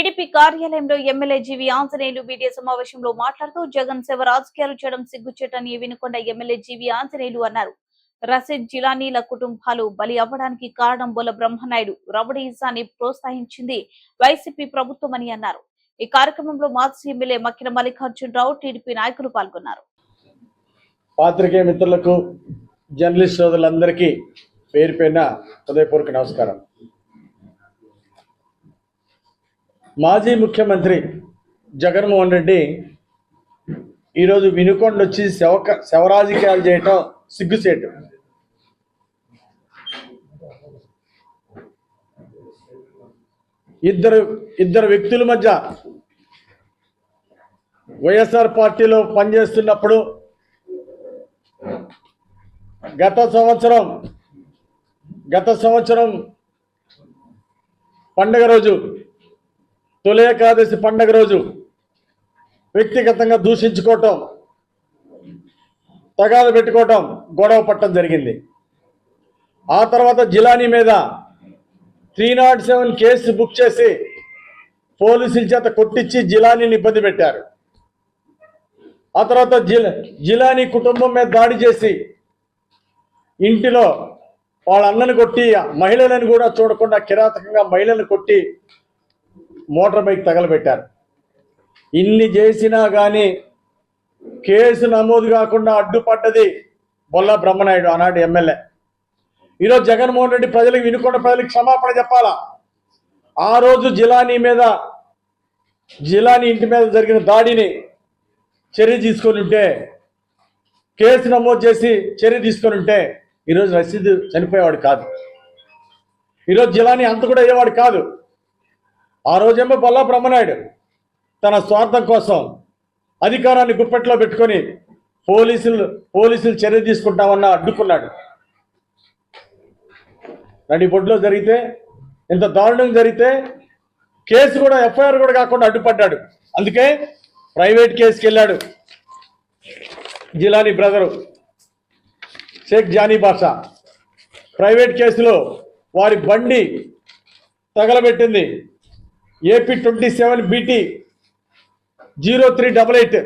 TDP కార్యాలయంలో MLA జీవి Anjaneyulu media సమావేశంలో మాట్లాడుతూ జగన్ సేవ రాజకీయాలు చేయడం సిగ్గుచేటని Vinukonda MLA G V Anjaneyulu అన్నారు. రసిద్ జిలానీల కుటుంబాలు బలి అవ్వడానికి కారణం బొల బ్రహ్మనాయుడు రౌడీయిజాన్ని ప్రోత్సహించింది వైసీపీ ప్రభుత్వమని అన్నారు. ఈ కార్యక్రమంలో మాజీ ఎమ్మెల్యే మక్కిన మల్లికార్జునరావు టీడీపీ నాయకులు పాల్గొన్నారు. పాత్రికేయ మిత్రులకు జర్నలిస్ట్ సోదరులందరికీ పేరు పైన హృదయపూర్వక నమస్కారం. మాజీ ముఖ్యమంత్రి జగన్మోహన్ రెడ్డి ఈరోజు వినుకొండ వచ్చి శవక శవరాజకీయాలు చేయటం సిగ్గుసేటు ఇద్దరు ఇద్దరు వ్యక్తుల మధ్య వైఎస్ఆర్ పార్టీలో పనిచేస్తున్నప్పుడు గత సంవత్సరం గత సంవత్సరం పండగ రోజు తొలి ఏకాదశి పండగ రోజు వ్యక్తిగతంగా దూషించుకోవటం తగాదు పెట్టుకోవటం గొడవ పట్టడం జరిగింది. ఆ తర్వాత జిలానీ మీద three nought seven case book చేసి పోలీసుల చేత కొట్టించి జిలానీని ఇబ్బంది పెట్టారు. ఆ తర్వాత జిల్ జిలానీ కుటుంబం మీద దాడి చేసి ఇంటిలో వాళ్ళ అన్నని కొట్టి మహిళలను కూడా చూడకుండా కిరాతకంగా మహిళలను కొట్టి మోటార్ బైక్ తగలబెట్టారు. ఇన్ని చేసినా కానీ కేసు నమోదు కాకుండా అడ్డుపడ్డది బొల్ల బ్రహ్మనాయుడు ఆనాడు ఎమ్మెల్యే. ఈరోజు జగన్మోహన్ రెడ్డి ప్రజలకు వినుకొండ ప్రజలకు క్షమాపణ చెప్పాలా? ఆ రోజు జిలానీ మీద జిలానీ ఇంటి మీద జరిగిన దాడిని చర్య తీసుకొని ఉంటే కేసు నమోదు చేసి చర్య తీసుకొని ఉంటే ఈరోజు రసీదు చనిపోయేవాడు కాదు. ఈరోజు జిలాని అంత కూడా అయ్యేవాడు కాదు. ఆ రోజేమో బొల్లా బ్రహ్మనాయుడు తన స్వార్థం కోసం అధికారాన్ని గుప్పెట్లో పెట్టుకొని పోలీసులు పోలీసులు చర్య తీసుకుంటామన్నా అడ్డుకున్నాడు. నడిబొడ్లో జరిగితే ఇంత దారుణం జరిగితే కేసు కూడా ఎఫ్ఐఆర్ కూడా కాకుండా అడ్డుపడ్డాడు. అందుకే ప్రైవేట్ కేసుకి వెళ్ళాడు జిలానీ బ్రదరు షేక్ జానీ బాషా. ప్రైవేట్ కేసులో వారి బండి తగలబెట్టింది. AP twenty seven BT zero three double eight.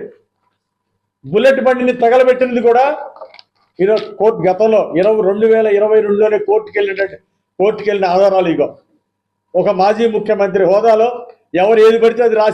Bullet బండిని తగలబెట్టినది కూడా ఈరోజు కోర్టు గతంలో ఇరవై రెండు వేల ఇరవై రెండులోనే కోర్టుకు వెళ్ళినట్టు కోర్టుకు వెళ్ళిన ఆధారాలు ఇగో. ఒక మాజీ ముఖ్యమంత్రి హోదాలో ఎవరు ఏది పడితే అది రాసి